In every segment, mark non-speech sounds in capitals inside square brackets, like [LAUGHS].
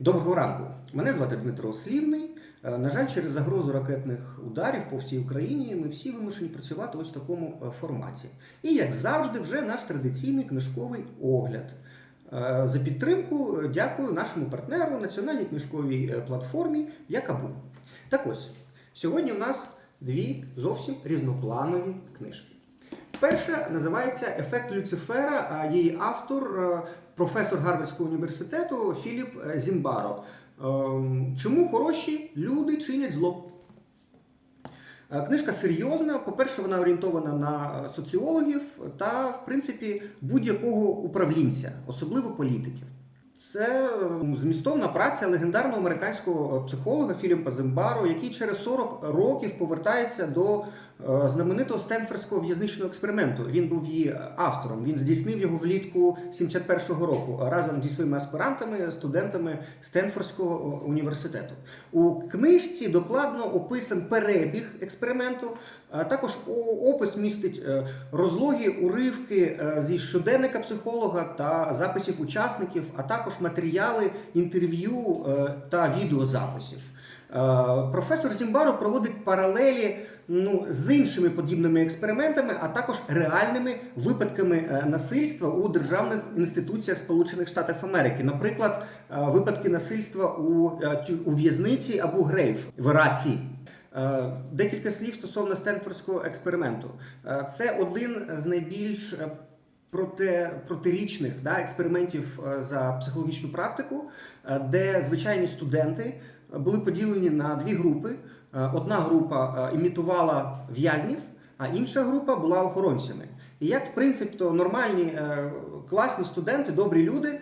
Доброго ранку. Мене звати Дмитро Слівний. Е, На жаль, через загрозу ракетних ударів по всій Україні ми всі вимушені працювати ось в такому е, форматі. І як завжди, вже наш традиційний книжковий огляд. Е, За підтримку дякую нашому партнеру національній книжковій платформі Якабу. Так ось, сьогодні у нас дві зовсім різнопланові книжки. Перша називається Ефект Люцифера, а її автор професор Гарвардського університету Філіп е, Зімбаро. Ем, Чому хороші люди чинять зло? Е, Книжка серйозна. По-перше, вона орієнтована на е, соціологів та, в принципі, будь-якого управлінця, особливо політиків. Це змістовна праця легендарного американського психолога Філіпа Зимбаро, який через 40 років повертається до е, знаменитого Стенфордського в'язничного експерименту. Він був її автором. Він здійснив його влітку 71-го року разом зі своїми аспірантами, студентами Стенфордського університету. У книжці докладно описан перебіг експерименту. Також опис містить е, розлогі уривки е, зі щоденника психолога та записів учасників, а також матеріали інтерв'ю е, та відеозаписів. Е, Професор Зімбаро проводить паралелі ну, з іншими подібними експериментами, а також реальними випадками е, насильства у державних інституціях Сполучених Штатів Америки. Наприклад, випадки насильства у, у в'язниці або Грейв в Іраці. Декілька слів стосовно Стенфордського експерименту. Це один з найбільш е, проте, протирічних да, експериментів е, за психологічну практику, е, де звичайні студенти були поділені на дві групи. Е, Одна група е, імітувала в'язнів, а інша група була охоронцями. І як, в принципі, то нормальні е, класні студенти, добрі люди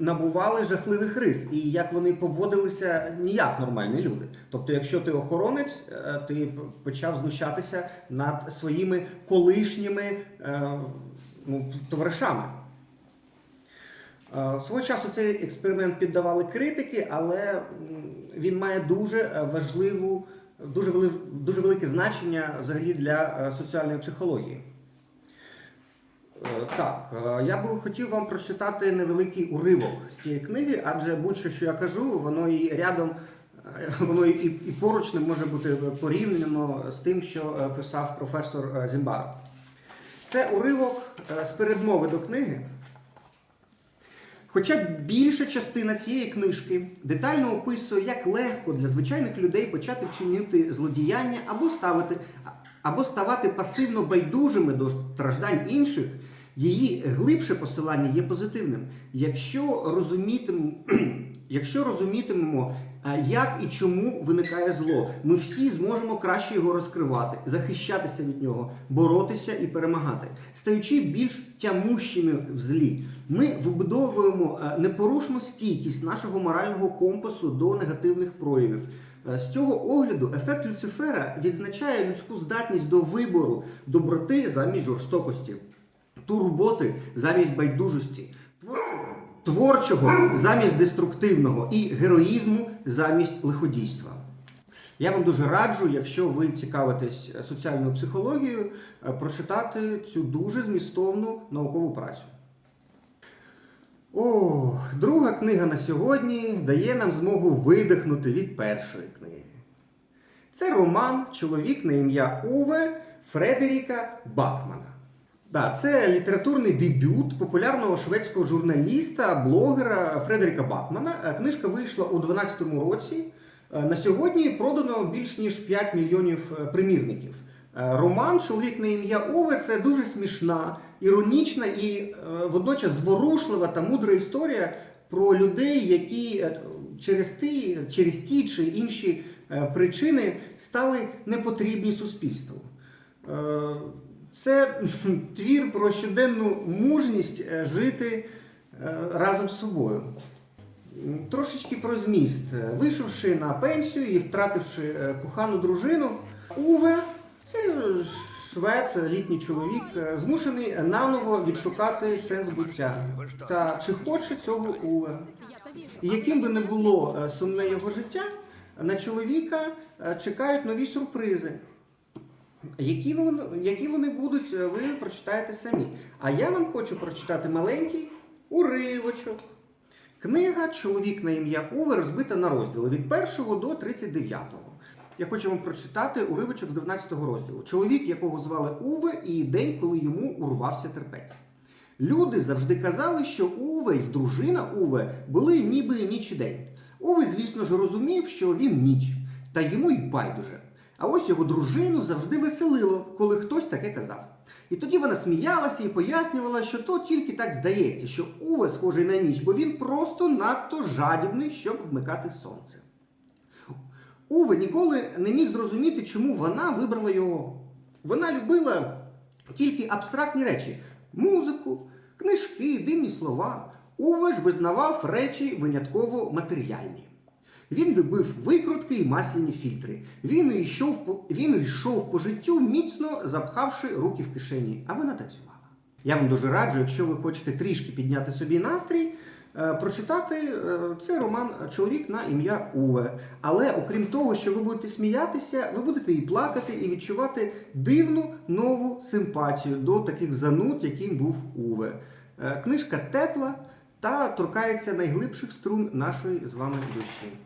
набували жахливих рис, і як вони поводилися ніяк нормальні люди. Тобто, якщо ти охоронець, е, ти почав знущатися над своїми колишніми е, ну, товаришами. Е, Свого часу цей експеримент піддавали критики, але він має дуже е, важливу, дуже, дуже велике значення взагалі для е, соціальної психології. Так, я би хотів вам прочитати невеликий уривок з цієї книги, адже будь-що, що я кажу, воно і рядом, [LAUGHS] воно і, поруч не може бути порівняно з тим, що писав професор е, Зімбаро. Це уривок е, з передмови до книги. Хоча більша частина цієї книжки детально описує, як легко для звичайних людей почати чинити злодіяння або ставити, або ставати пасивно байдужими до страждань інших, її глибше посилання є позитивним. Якщо розумітим, [CLEARS THROAT] якщо розумітимемо, як і чому виникає зло, ми всі зможемо краще його розкривати, захищатися від нього, боротися і перемагати, стаючи більш тямущими в злі. Ми вибудовуємо е, непорушну стійкість нашого морального компасу до негативних проявів. Е, З цього огляду ефект Люцифера відзначає людську здатність до вибору доброти замість жорстокості, турботи замість байдужості, творчого замість деструктивного і героїзму замість лиходійства. Я вам дуже раджу, якщо ви цікавитесь соціальною психологією, е, прочитати цю дуже змістовну наукову працю. О, друга книга на сьогодні дає нам змогу видихнути від першої книги. Це роман Чоловік на ім'я Уве Фредеріка Бакмана. Да, це літературний дебют популярного шведського журналіста, блогера Фредеріка Бакмана. Е, Книжка вийшла у 2012 році. Е, На сьогодні продано більш ніж 5 мільйонів е, примірників. Роман Чоловік на ім'я Уве це дуже смішна, іронічна і водночас зворушлива та мудра історія про людей, які через ті, через ті чи інші причини стали непотрібні суспільству. Це [LAUGHS] твір про щоденну мужність е, жити е, разом з собою. Трошечки про зміст. Е, Вийшовши на пенсію і втративши кохану дружину, Уве, це швед, літній чоловік, змушений наново відшукати сенс буття. Та чи хоче цього Уве? Яким би не було сумне його життя, на чоловіка чекають нові сюрпризи. Які вони, які вони будуть, е, ви прочитаєте самі. А я вам хочу прочитати маленький уривочок. Книга Чоловік на ім'я Уве розбита на розділи від 1 до 39. Я хочу вам прочитати уривочок з 19 розділу. Чоловік, якого звали Уве, і день, коли йому урвався терпець. Люди завжди казали, що Уве й дружина Уве були ніби ніч і день. Уве, звісно ж, розумів, що він ніч, та йому й байдуже. А ось його дружину завжди веселило, коли хтось таке казав. І тоді вона сміялася і пояснювала, що то тільки так здається, що Уве схожий на ніч, бо він просто надто жадібний, щоб вмикати сонце. Уве ніколи не міг зрозуміти, чому вона вибрала його. Вона любила тільки абстрактні речі: музику, книжки, дивні слова. Уве ж визнавав речі винятково матеріальні. Він любив викрутки і масляні фільтри. Він йшов по, він йшов по життю, міцно запхавши руки в кишені, а вона танцювала. Я вам дуже раджу, якщо ви хочете трішки підняти собі настрій, е, прочитати е, цей роман Чоловік на ім'я Уве. Але окрім того, що ви будете сміятися, ви будете і плакати, і відчувати дивну нову симпатію до таких зануд, яким був Уве. Е, Книжка тепла та торкається найглибших струн нашої з вами душі.